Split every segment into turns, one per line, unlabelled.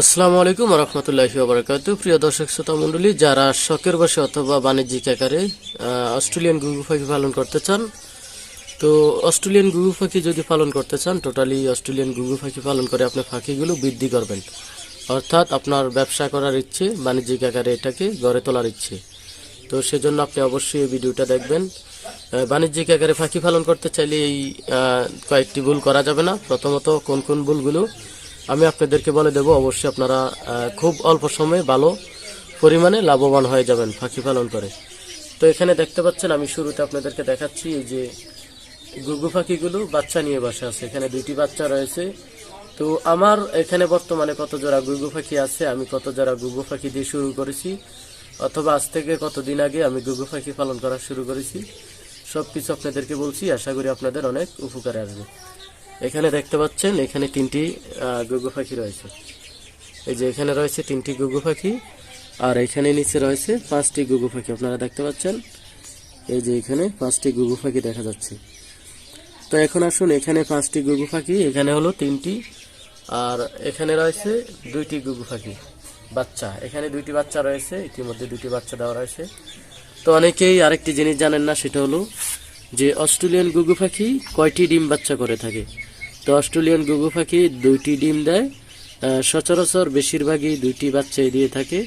আসসালামু আলাইকুম রহমতুল্লাহি ওবরাকাতু প্রিয় দর্শক শ্রোতা মণ্ডলী, যারা শখের বসে অথবা বাণিজ্যিক আকারে অস্ট্রেলিয়ান গুগু পাখি পালন করতে চান, তো অস্ট্রেলিয়ান গুগু পাখি যদি পালন করতে চান, টোটালি অস্ট্রেলিয়ান গুগু পাখি পালন করে আপনি পাখিগুলো বৃদ্ধি করবেন। অর্থাৎ আপনার ব্যবসা করার ইচ্ছে, বাণিজ্যিক আকারে এটাকে গড়ে তোলার ইচ্ছে। তো সেজন্য আপনি অবশ্যই এই ভিডিওটা দেখবেন। বাণিজ্যিক আকারে পাখি পালন করতে চাইলে এই কয়েকটি ভুল করা যাবে না। প্রথমত, কোন কোন ভুলগুলো আমি আপনাদেরকে বলে দেব, অবশ্যই আপনারা খুব অল্প সময়ে ভালো পরিমাণে লাভবান হয়ে যাবেন পাখি পালন করে। তো এখানে দেখতে পাচ্ছেন, আমি শুরুতে আপনাদেরকে দেখাচ্ছি এই যে গুগু পাখিগুলো বাচ্চা নিয়ে বসে আছে। এখানে দুইটি বাচ্চা রয়েছে। তো আমার এখানে বর্তমানে কত জোড়া গুগু পাখি আছে, আমি কত জোড়া গুগু পাখি দিয়ে শুরু করেছি, অথবা আজ থেকে কতদিন আগে আমি গুগু পাখি পালন করা শুরু করেছি সব কিছু আপনাদেরকে বলছি, আশা করি আপনাদের অনেক উপকারে আসবে। এখানে দেখতে পাচ্ছেন, এখানে তিনটি গুগু পাখি রয়েছে। এই যে এখানে রয়েছে তিনটি গুগু পাখি, আর এখানে নিচে রয়েছে পাঁচটি গুগু পাখি। আপনারা দেখতে পাচ্ছেন, এই যে এখানে পাঁচটি গুগু পাখি দেখা যাচ্ছে। তো এখন আসুন, এখানে পাঁচটি গুগু পাখি, এখানে হলো তিনটি, আর এখানে রয়েছে দুইটি গুগু পাখি, বাচ্চা। এখানে দুইটি বাচ্চা রয়েছে, ইতিমধ্যে দুইটি বাচ্চা দেওয়া রয়েছে। তো অনেকেই আরেকটি জিনিস জানেন না, সেটা হলো যে অস্ট্রেলিয়ান গুগু পাখি কয়টি ডিম বাচ্চা করে থাকে? তো অস্ট্রেলিয়ান গুগু পাখি দুইটি ডিম দেয় সচরাচর বেশিরভাগই দুইটি বাচ্চাই দিয়ে থাকে।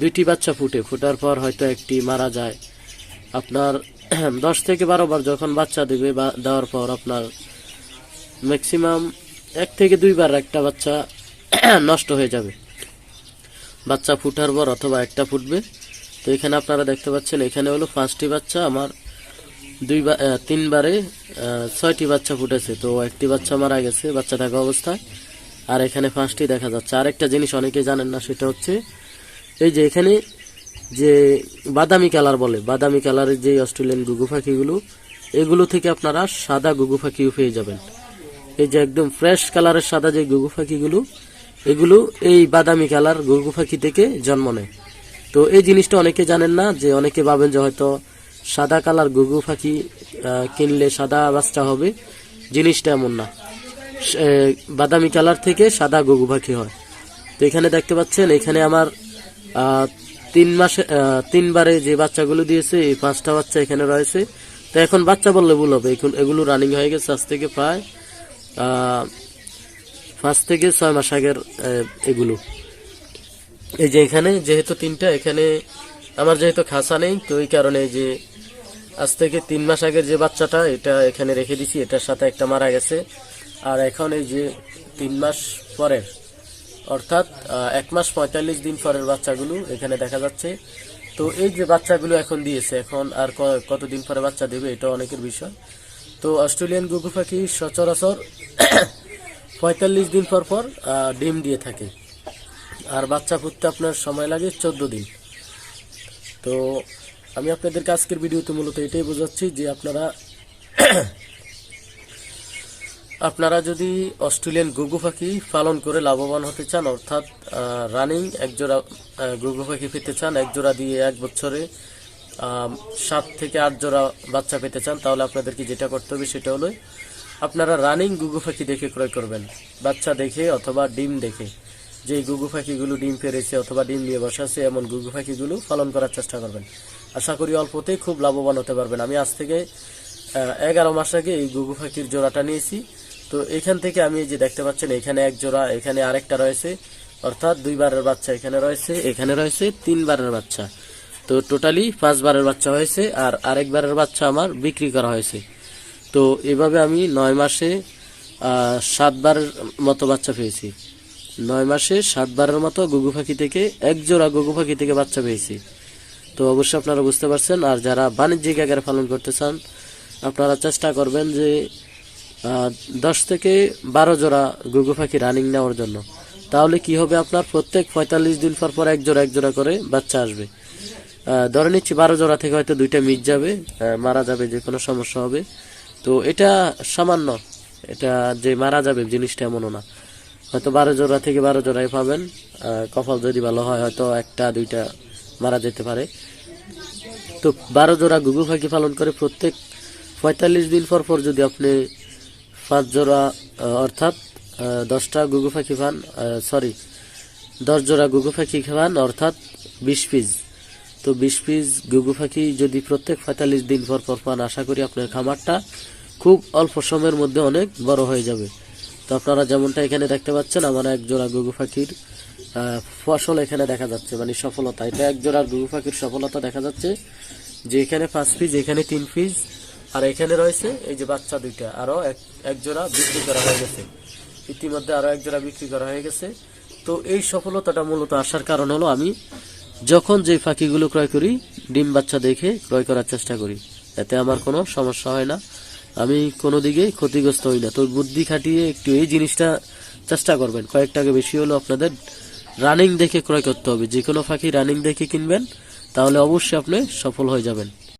দুইটি বাচ্চা ফুটে, ফোটার পর হয়তো একটি মারা যায়। আপনার দশ থেকে বারো বার যখন বাচ্চা দেবে বা দেওয়ার পর আপনার ম্যাক্সিমাম এক থেকে দুইবার একটা বাচ্চা নষ্ট হয়ে যাবে। বাচ্চা ফুটার পর অথবা একটা ফুটবে। তো এখানে আপনারা দেখতে পাচ্ছেন, এখানে হলো পাঁচটি বাচ্চা। আমার দুই তিনবারে ছয়টি বাচ্চা ফুটেছে। তো একটি বাচ্চা মারা গেছে, বাচ্চা থাকা অবস্থায়। আর এখানে পাঁচটি দেখা যাচ্ছে। আরেকটা জিনিস অনেকে জানেন না, সেটা হচ্ছে এই যে এখানে যে বাদামি কালার বলে, বাদামি কালারের যে অস্ট্রেলিয়ান গুগু পাখিগুলো, এগুলো থেকে আপনারা সাদা গুগু পাখিও পেয়ে যাবেন। এই যে একদম ফ্রেশ কালারের সাদা যে গুগু পাখিগুলো, এগুলো এই বাদামি কালার গুগু পাখি থেকে জন্ম নেয়। তো এই জিনিসটা অনেকে জানেন না, যে অনেকে ভাবেন যে হয়তো সাদা কালার গুগু পাখি কিনলে সাদা বাচ্চা হবে, জিনিসটা এমন না। বাদামি কালার থেকে সাদা গুগু পাখি হয়। তো এখানে দেখতে পাচ্ছেন, এখানে আমার তিন মাসে তিনবারে যে বাচ্চাগুলো দিয়েছে, এই পাঁচটা বাচ্চা এখানে রয়েছে। তো এখন বাচ্চা বললে ভুল হবে, এখন এগুলো রানিং হয়ে গেছে আজ থেকে প্রায় পাঁচ থেকে ছয় মাস আগের এগুলো। এই যে এখানে যেহেতু তিনটা, এখানে আমার যেহেতু খাসা নেই, তো এই কারণে যে আজ থেকে তিন মাস আগের যে বাচ্চাটা, এটা এখানে রেখে দিছি, এটার সাথে একটা মারা গেছে। আর এখন এই যে তিন মাস পরের, অর্থাৎ এক মাস পঁয়তাল্লিশ দিন পরের বাচ্চাগুলো এখানে দেখা যাচ্ছে। তো এই যে বাচ্চাগুলো এখন দিয়েছে, এখন আর কতদিন পরে বাচ্চা দেবে, এটা অনেকের বিষয়। তো অস্ট্রেলিয়ান গুগু পাখি সচরাচর পঁয়তাল্লিশ দিন পর পর ডিম দিয়ে থাকে। আর বাচ্চা ফুটতে আপনার সময় লাগে চোদ্দ দিন। তো আমি আপনাদেরকে আজকের ভিডিওতে মূলত এটাই বোঝাচ্ছি যে আপনারা আপনারা যদি অস্ট্রেলিয়ান গুগু পাখি পালন করে লাভবান হতে চান, অর্থাৎ রানিং একজোড়া গুগু পাখি পেতে চান এক জোড়া দিয়ে এক বছরে সাত থেকে আট জোড়া বাচ্চা পেতে চান, তাহলে আপনাদেরকে যেটা করতে হবে সেটা হলো আপনারা রানিং গুগু পাখি দেখে ক্রয় করবেন। বাচ্চা দেখে অথবা ডিম দেখে। যে গুগু পাখিগুলো ডিম পেরেছে অথবা ডিম নিয়ে বসাছে এমন গুগু পাখিগুলো পালন করার চেষ্টা করবেন। আশা করি অল্পতেই খুব লাভবান হতে পারবেন। আমি আজ থেকে এগারো মাস আগে এই গুগু পাখির জোড়াটা নিয়েছি। তো এখান থেকে আমি যে দেখতে পাচ্ছেন, এখানে এক জোড়া, এখানে আরেকটা রয়েছে। অর্থাৎ দুইবারের বাচ্চা এখানে রয়েছে এখানে রয়েছে তিনবারের বাচ্চা। তো টোটালি পাঁচবারের বাচ্চা হয়েছে আর আরেকবারের বাচ্চা আমার বিক্রি করা হয়েছে। তো এভাবে আমি নয় মাসে সাতবারের মতো বাচ্চা পেয়েছি। নয় মাসে সাতবারের মতো গুগু পাখি থেকে, এক জোড়া গুগু পাখি থেকে বাচ্চা পেয়েছি। তো অবশ্যই আপনারা বুঝতে পারছেন, আর যারা বাণিজ্যিক আকারে পালন করতে চান, আপনারা চেষ্টা করবেন যে দশ থেকে বারো জোড়া গুগু পাখি রানিং নেওয়ার জন্য। তাহলে কি হবে আপনার, প্রত্যেক পঁয়তাল্লিশ দিন পর পর এক জোড়া এক জোড়া করে বাচ্চা আসবে। ধরে নিচ্ছি বারো জোড়া থেকে হয়তো দুইটা মিট যাবে মারা যাবে, যে কোনো সমস্যা হবে। তো এটা সামান্য, এটা যে মারা যাবে জিনিসটা এমনও না। হয়তো বারো জোড়া থেকে বারো জোড়ায় পাবেন কপাল যদি ভালো হয়, হয়তো একটা, দুইটা মারা যেতে পারে। তো বারো জোড়া গুগু পাখি পালন করে প্রত্যেক পঁয়তাল্লিশ দিন পর পর যদি আপনি পাঁচ জোড়া অর্থাৎ দশটা গুগু পাখি পান সরি দশ জোড়া গুগু পাখি খাওয়ান, অর্থাৎ বিশ পিস তো বিশ পিস গুগু পাখি যদি প্রত্যেক পঁয়তাল্লিশ দিন পর পর পান, আশা করি আপনার খামারটা খুব অল্প সময়ের মধ্যে অনেক বড় হয়ে যাবে। তো আপনারা যেমনটা এখানে দেখতে পাচ্ছেন, আমার এক জোড়া গুগু পাখির ফসল এখানে দেখা যাচ্ছে মানে সফলতা। এটা এক জোড়া গুগু পাখির সফলতা দেখা যাচ্ছে। যে এখানে পাঁচ পিস এখানে তিন পিস আর এখানে রয়েছে এই যে বাচ্চা দুইটা। আরও এক জোড়া বিক্রি করা হয়ে গেছে। ইতিমধ্যে আরও এক জোড়া বিক্রি করা হয়ে গেছে। তো এই সফলতাটা মূলত আসার কারণ হলো আমি যখন যে পাখিগুলো ক্রয় করি, ডিম বাচ্চা দেখে ক্রয় করার চেষ্টা করি। এতে আমার কোনো সমস্যা হয় না। আমি কোনো দিকে ক্ষতিগ্রস্ত হই না। তো বুদ্ধি খাটিয়ে একটু এই জিনিসটা চেষ্টা করবেন। কয়েক টাকা বেশি হলো আপনাদের রানিং দেখে ক্রয় করতে হবে। যে কোনো পাখি রানিং দেখে কিনবেন, তাহলে অবশ্যই আপনি সফল হয়ে যাবেন।